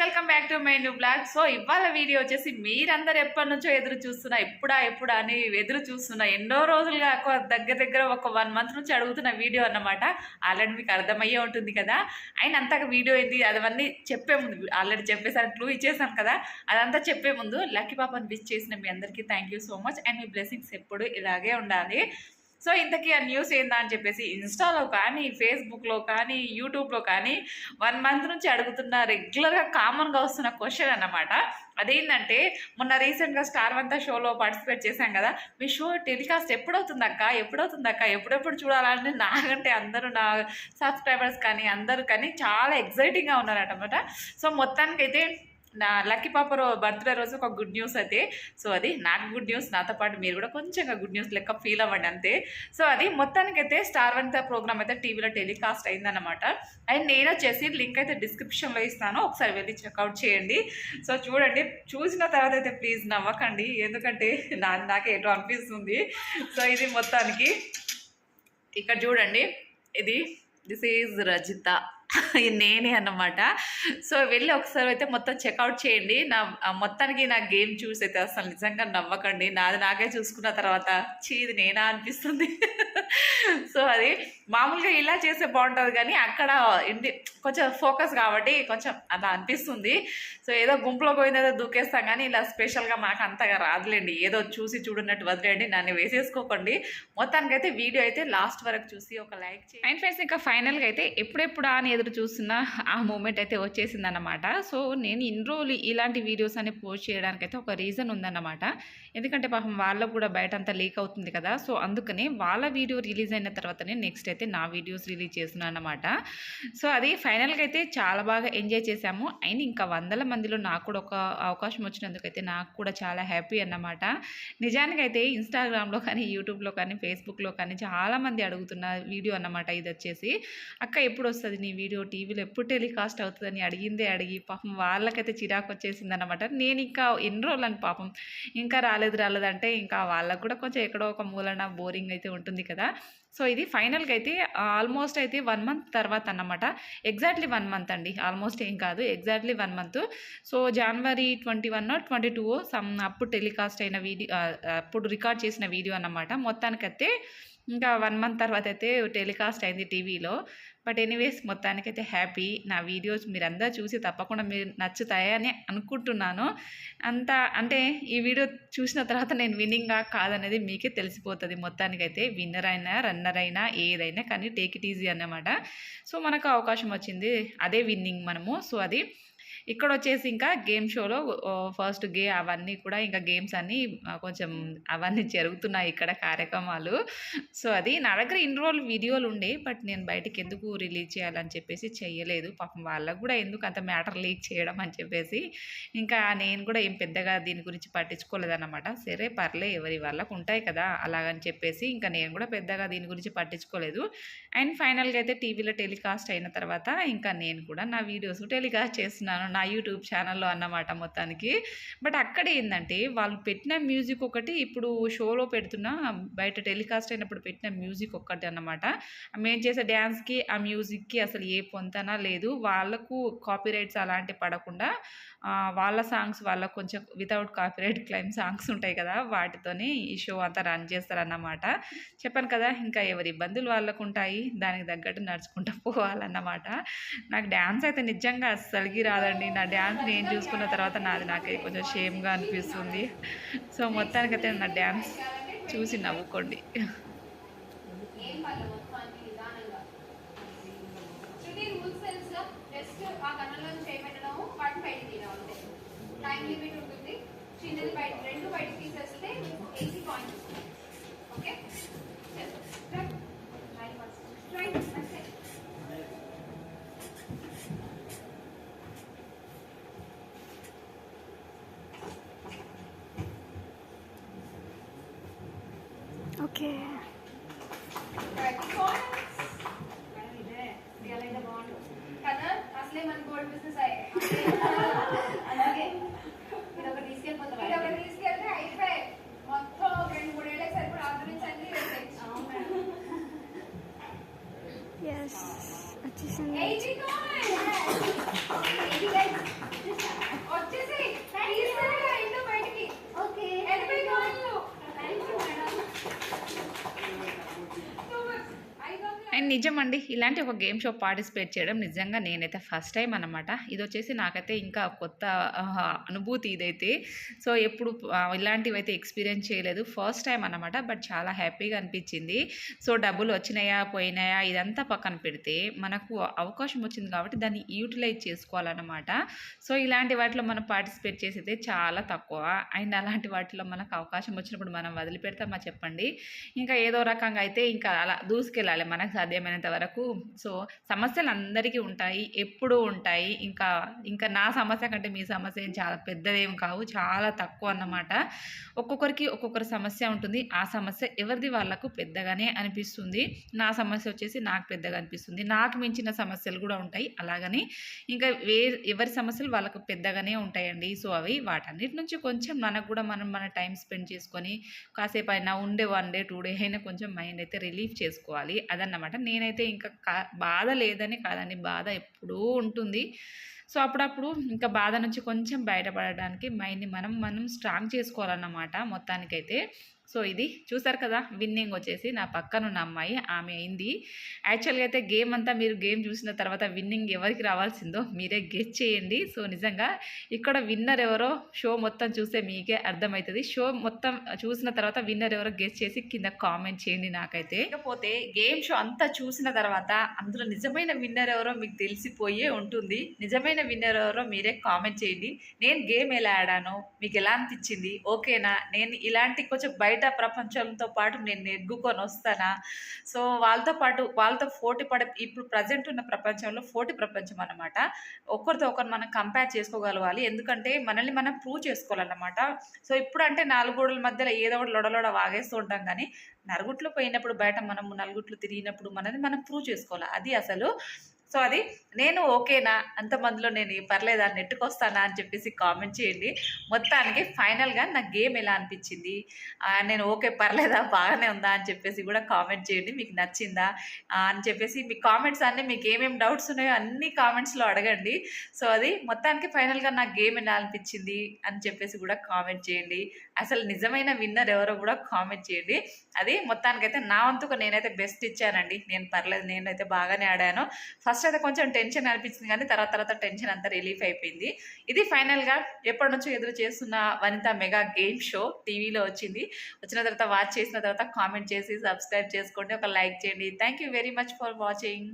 Welcome back to my new blog so ఇవాళ video వచ్చేసి మీరందరూ ఎప్పటి నుంచో ఎదురు చూస్తున్నా ఎప్పుడా ఎప్పుడా అని ఎదురు చూస్తున్నా ఎన్నో రోజులుగా ఒక దగ్గర దగ్గర ఒక వన్ మంత్ నుంచి అడుగుతున్న వీడియో అన్నమాట. ఆల్రెడీ మీకు అర్థమయ్యే ఉంటుంది కదా? అయిన అంతగా వీడియో ఏంది? అదవన్నీ చెప్పే ముందు ఆల్రెడీ చెప్పేసాను క్లూ ఇచ్చేసాను కదా? అదంతా చెప్పే ముందు లక్కీ పాపని విచ్ చేసిన మీ అందరికీ thank you so much and me blessings ఎప్పుడు ఇలాగే ఉండాలి. సో ఇంతకీ ఆ న్యూస్ ఏందా అని చెప్పేసి ఇన్స్టాలో కానీ ఫేస్బుక్లో కానీ యూట్యూబ్లో కానీ వన్ మంత్ నుంచి అడుగుతున్న రెగ్యులర్గా కామన్గా వస్తున్న క్వశ్చన్ అన్నమాట. అదేంటంటే మొన్న రీసెంట్గా స్టార్ వంత షోలో పార్టిసిపేట్ చేశాం కదా మీ షో టెలికాస్ట్ ఎప్పుడవుతుంది అక్క? ఎప్పుడవుతుంది అక్క? ఎప్పుడెప్పుడు చూడాలని నాకంటే అందరూ నా సబ్స్క్రైబర్స్ కానీ అందరూ కానీ చాలా ఎగ్జైటింగ్గా ఉన్నారన్నమాట. సో మొత్తానికైతే నా లక్కీ పాప రో బర్త్డే రోజు ఒక గుడ్ న్యూస్ అయితే. సో అది నాకు గుడ్ న్యూస్ నాతో పాటు మీరు కూడా కొంచెంగా గుడ్ న్యూస్ లెక్క ఫీల్ అవ్వండి అంతే. సో అది మొత్తానికైతే స్టార్ వన్ ప్రోగ్రామ్ అయితే టీవీలో టెలికాస్ట్ అయిందన్నమాట. అండ్ నేను వచ్చేసి లింక్ అయితే డిస్క్రిప్షన్లో ఇస్తాను. ఒకసారి వెళ్ళి చెక్అవుట్ చేయండి. సో చూడండి చూసిన తర్వాత అయితే ప్లీజ్ నవ్వకండి. ఎందుకంటే నా నాకు ఏటో అనిపిస్తుంది. సో ఇది మొత్తానికి. ఇక్కడ చూడండి ఇది దిస్ ఈజ్ రజిత నేనే అన్నమాట. సో వెళ్ళి ఒకసారి అయితే మొత్తం చెక్అవుట్ చేయండి. నా మొత్తానికి నా గేమ్ చూసి అయితే అసలు నిజంగా నవ్వకండి. నాది నాకే చూసుకున్న తర్వాత చీది నేనా అనిపిస్తుంది. సో అది మామూలుగా ఇలా చేస్తే బాగుంటుంది కానీ అక్కడ ఇంటి కొంచెం ఫోకస్ కాబట్టి కొంచెం అలా అనిపిస్తుంది. సో ఏదో గుంపులో పోయిందేదో దూకేస్తాం కానీ ఇలా స్పెషల్గా మనకు అంతగా రాదులేండి. ఏదో చూసి చూడనట్టు వదిలేయండి. నన్ను వేసేసుకోకండి. మొత్తానికైతే వీడియో అయితే లాస్ట్ వరకు చూసి ఒక లైక్ చేయండి. అండ్ ఫ్రెండ్స్ ఇంకా ఫైనల్గా అయితే ఎప్పుడెప్పుడు అని ఎదురు చూస్తున్న ఆ మూమెంట్ అయితే వచ్చేసింది అనమాట సో నేను ఇన్ని రోజులు ఇలాంటి వీడియోస్ అని పోస్ట్ చేయడానికి అయితే ఒక రీజన్ ఉందన్నమాట. ఎందుకంటే పాపం వాళ్ళకు కూడా బయట అంతా లీక్ అవుతుంది కదా. సో అందుకనే వాళ్ళ వీడియో రిలీజ్ అయిన తర్వాతనే నెక్స్ట్ అయితే నా వీడియోస్ రిలీజ్ చేస్తున్నాను అనమాట సో అది ఫైనల్గా అయితే చాలా బాగా ఎంజాయ్ చేశాము. అండ్ ఇంకా వందల మందిలో నాకు కూడా ఒక అవకాశం వచ్చినందుకైతే నాకు కూడా చాలా హ్యాపీ అన్నమాట. నిజానికైతే ఇన్స్టాగ్రామ్లో కానీ యూట్యూబ్లో కానీ ఫేస్బుక్లో కానీ చాలామంది అడుగుతున్న వీడియో అన్నమాట ఇది వచ్చేసి. అక్క ఎప్పుడు వస్తుంది నీ వీడియో టీవీలో ఎప్పుడు టెలికాస్ట్ అవుతుందని అడిగిందే అడిగి పాపం వాళ్ళకైతే చిరాకు వచ్చేసింది అనమాట నేను ఇంకా ఎన్ని రోజులు అని పాపం ఇంకా రాలేదు రాలేదు అంటే ఇంకా వాళ్ళకు కూడా కొంచెం ఎక్కడో ఒక మూలన బోరింగ్ అయితే ఉంటుంది కదా. సో ఇది ఫైనల్గా అయితే ఆల్మోస్ట్ అయితే వన్ మంత్ తర్వాత అన్నమాట. ఎగ్జాక్ట్లీ వన్ మంత్ అండి. ఆల్మోస్ట్ ఏం కాదు. Exactly one month. So January twenty one twenty two some అప్పుడు టెలికాస్ట్ అయిన వీడియో అప్పుడు రికార్డ్ చేసిన వీడియో అన్నమాట. మొత్తానికైతే ఇంకా వన్ మంత్ తర్వాత అయితే టెలికాస్ట్ అయింది టీవీలో. బట్ ఎనీవేస్ మొత్తానికైతే హ్యాపీ. నా వీడియోస్ మీరందరూ చూసి తప్పకుండా మీరు నచ్చుతాయని అనుకుంటున్నాను. అంత అంటే ఈ వీడియో చూసిన తర్వాత నేను విన్నింగా కాదనేది మీకే తెలిసిపోతుంది. మొత్తానికైతే విన్నర్ అయినా రన్నర్ అయినా ఏదైనా కానీ టేక్ ఇట్ ఈజీ అన్నమాట. సో మనకు అవకాశం వచ్చింది. అదే విన్నింగ్ మనము. సో అది ఇక్కడ వచ్చేసి ఇంకా గేమ్ షోలో ఫస్ట్ గే అవన్నీ కూడా ఇంకా గేమ్స్ అన్నీ కొంచెం అవన్నీ జరుగుతున్నాయి ఇక్కడ కార్యక్రమాలు. సో అది నా దగ్గర ఇన్ని రోజులు వీడియోలు ఉండే బట్ నేను బయటికి ఎందుకు రిలీజ్ చేయాలని చెప్పేసి చెయ్యలేదు. పాపం వాళ్ళకు కూడా ఎందుకు అంత మ్యాటర్ లీక్ చేయడం అని చెప్పేసి ఇంకా నేను కూడా ఏం పెద్దగా దీని గురించి పట్టించుకోలేదన్నమాట. సరే పర్లే ఎవరి వాళ్ళకు ఉంటాయి కదా అలాగని చెప్పేసి ఇంకా నేను కూడా పెద్దగా దీని గురించి పట్టించుకోలేదు. అండ్ ఫైనల్గా అయితే టీవీలో టెలికాస్ట్ అయిన తర్వాత ఇంకా నేను కూడా నా వీడియోస్ టెలికాస్ట్ చేస్తున్నాను. నా యూట్యూబ్ ఛానల్లో అన్నమాట మొత్తానికి. బట్ అక్కడ ఏంటంటే వాళ్ళు పెట్టిన మ్యూజిక్ ఒకటి ఇప్పుడు షోలో పెడుతున్న బయట టెలికాస్ట్ అయినప్పుడు పెట్టిన మ్యూజిక్ ఒక్కటి అన్నమాట. మేము చేసే డ్యాన్స్కి ఆ మ్యూజిక్కి అసలు ఏ పొంతనా లేదు. వాళ్ళకు కాపీరైట్స్ అలాంటివి పడకుండా వాళ్ళ సాంగ్స్ వాళ్ళ కొంచెం వితౌట్ కాపీరైట్ క్లైమ్ సాంగ్స్ ఉంటాయి కదా వాటితోనే ఈ షో అంతా రన్ చేస్తారన్నమాట. చెప్పాను కదా ఇంకా ఎవరి ఇబ్బందులు వాళ్ళకు ఉంటాయి దానికి తగ్గట్టు నడుచుకుంటూ పోవాలన్నమాట. నాకు డ్యాన్స్ అయితే నిజంగా అస్సలుకి రాదండి. నా డ్యాన్స్ నేను చూసుకున్న తర్వాత నాది నాకే కొంచెం షేమ్గా అనిపిస్తుంది. సో మొత్తానికైతే నా డ్యాన్స్ చూసి నవ్వుకోండి ఏం పర్లేదు మొత్తం అన్ని నిదానంగా శృతి రూల్స్ తెలుసుగా జస్ట్ ఆ కన్నులను చేయబెట్టడం వాటిని బయట తీయడం అంతే టైం లిమిట్ ఉంటుంది చిన్నది బయట రెండు బయట తీసేస్తే ఎయిటీ పాయింట్స్ ఓకే ఓకే. అసలే మన గోల్డ్ బిజినెస్ అలాగే ఇది ఒకటి తీసుకెళ్ళిపోతాం ఇది ఒకటి తీసుకెళ్తే అయిపోయి మొత్తం ఒక రెండు మూడు ఏళ్ళకి సరిపడా ఆర్గనైజ్ ఎస్ వచ్చేసింది ఎయిటీ కాయిన్స్ ఎయిటీ గైస్ నిజమండి. ఇలాంటి ఒక గేమ్ షో పార్టిసిపేట్ చేయడం నిజంగా నేనైతే ఫస్ట్ టైం అనమాట ఇది వచ్చేసి నాకైతే ఇంకా కొత్త అనుభూతి ఇదైతే. సో ఎప్పుడు ఇలాంటివైతే ఇలాంటివి అయితే ఎక్స్పీరియన్స్ చేయలేదు. ఫస్ట్ టైం అనమాట బట్ చాలా హ్యాపీగా అనిపించింది. సో డబ్బులు వచ్చినాయా పోయినాయా ఇదంతా పక్కన పెడితే మనకు అవకాశం వచ్చింది కాబట్టి దాన్ని యూటిలైజ్ చేసుకోవాలన్నమాట. సో ఇలాంటి వాటిలో మనం పార్టిసిపేట్ చేసేది చాలా తక్కువ. అండ్ అలాంటి వాటిలో మనకు అవకాశం వచ్చినప్పుడు మనం వదిలిపెడతామా చెప్పండి. ఇంకా ఏదో రకంగా అయితే ఇంకా అలా దూసుకెళ్ళాలి. మనకు సాధ్యమైనంత వరకు. సో సమస్యలు అందరికీ ఉంటాయి ఎప్పుడూ ఉంటాయి. ఇంకా ఇంకా నా సమస్య కంటే మీ సమస్య ఏం చాలా పెద్దదేం కావు చాలా తక్కువ అన్నమాట. ఒక్కొక్కరికి ఒక్కొక్కరి సమస్య ఉంటుంది. ఆ సమస్య ఎవరిది వాళ్ళకు పెద్దగానే అనిపిస్తుంది. నా సమస్య వచ్చేసి నాకు పెద్దగా అనిపిస్తుంది. నాకు మించిన సమస్యలు కూడా ఉంటాయి. అలాగని ఇంకా వే ఎవరి సమస్యలు వాళ్ళకు పెద్దగానే ఉంటాయండి. సో అవి వాటన్నిటి నుంచి కొంచెం మనకు కూడా మనం మన టైం స్పెండ్ చేసుకొని కాసేపు అయినా ఉండే వన్ డే టూ డే అయినా కొంచెం మైండ్ అయితే రిలీఫ్ చేసుకోవాలి. అదన్నమాట. నేనైతే ఇంకా కా- బాధ లేదని కాదండి. బాధ ఎప్పుడూ ఉంటుంది. సో అప్పుడప్పుడు ఇంకా బాధ నుంచి కొంచెం బయటపడడానికి మైండ్ని మనం మనం స్ట్రాంగ్ చేసుకోవాలన్నమాట మొత్తానికైతే. సో ఇది చూసారు కదా విన్నింగ్ వచ్చేసి నా పక్కన ఉన్న అమ్మాయి ఆమె అయింది. యాక్చువల్గా అయితే గేమ్ అంతా మీరు గేమ్ చూసిన తర్వాత విన్నింగ్ ఎవరికి రావాల్సిందో మీరే గెస్ చేయండి. సో నిజంగా ఇక్కడ విన్నర్ ఎవరో షో మొత్తం చూస్తే మీకే అర్థమవుతుంది. షో మొత్తం చూసిన తర్వాత విన్నర్ ఎవరో గెస్ చేసి కింద కామెంట్ చేయండి నాకైతే. ఇకపోతే గేమ్ షో అంతా చూసిన తర్వాత అందులో నిజమైన విన్నర్ ఎవరో మీకు తెలిసిపోయే ఉంటుంది. నిజమైన విన్నర్ ఎవరో మీరే కామెంట్ చేయండి. నేను గేమ్ ఎలా ఆడాను మీకు ఎలా అనిపించింది? ఓకేనా నేను ఇలాంటి కొంచెం బయట ప్రపంచంతో పాటు నేను నెగ్గుకొని వస్తానా? సో వాళ్ళతో పాటు వాళ్ళతో పోటీ పడ ఇప్పుడు ప్రజెంట్ ఉన్న ప్రపంచంలో పోటీ ప్రపంచం అనమాట ఒకరితో ఒకరు మనం కంపేర్ చేసుకోగలగాలి ఎందుకంటే మనల్ని మనం ప్రూవ్ చేసుకోవాలన్నమాట. సో ఇప్పుడు అంటే నాలుగు గోడల మధ్యలో ఏదో ఒకటి లొడలొడ వాగేస్తూ ఉంటాం కానీ నలుగుట్లో పోయినప్పుడు బయట మనం నలుగుట్లు తిరిగినప్పుడు మనది మనం ప్రూవ్ చేసుకోవాలి. అది అసలు సో అది నేను ఓకేనా? అంతమందిలో నేను పర్లేదా? నెట్టుకొస్తానా? అని చెప్పేసి కామెంట్ చేయండి. మొత్తానికి ఫైనల్గా నా గేమ్ ఎలా అనిపించింది? నేను ఓకే పర్లేదా? బాగానే ఉందా? అని చెప్పేసి కూడా కామెంట్ చేయండి. మీకు నచ్చిందా? అని చెప్పేసి మీ కామెంట్స్ అన్నీ మీకు ఏమేమి డౌట్స్ ఉన్నాయో అన్ని కామెంట్స్లో అడగండి. సో అది మొత్తానికి ఫైనల్గా నా గేమ్ ఎలా అనిపించింది? అని చెప్పేసి కూడా కామెంట్ చేయండి. అసలు నిజమైన విన్నర్ ఎవరో కూడా కామెంట్ చేయండి. అది మొత్తానికైతే నా వంతుకు నేనైతే బెస్ట్ ఇచ్చానండి. నేను పర్లేదు నేనైతే బాగానే ఆడాను. ఫస్ట్ అయితే కొంచెం టెన్షన్ అనిపించింది కానీ తర్వాత తర్వాత టెన్షన్ అంతా రిలీఫ్ అయిపోయింది. ఇది ఫైనల్గా ఎప్పటి నుంచో ఎదురు చేస్తున్న వనిత మెగా గేమ్ షో టీవీలో వచ్చింది. వచ్చిన తర్వాత వాచ్ చేసిన తర్వాత కామెంట్ చేసి సబ్స్క్రైబ్ చేసుకోండి. ఒక లైక్ చేయండి. Thank you very much for watching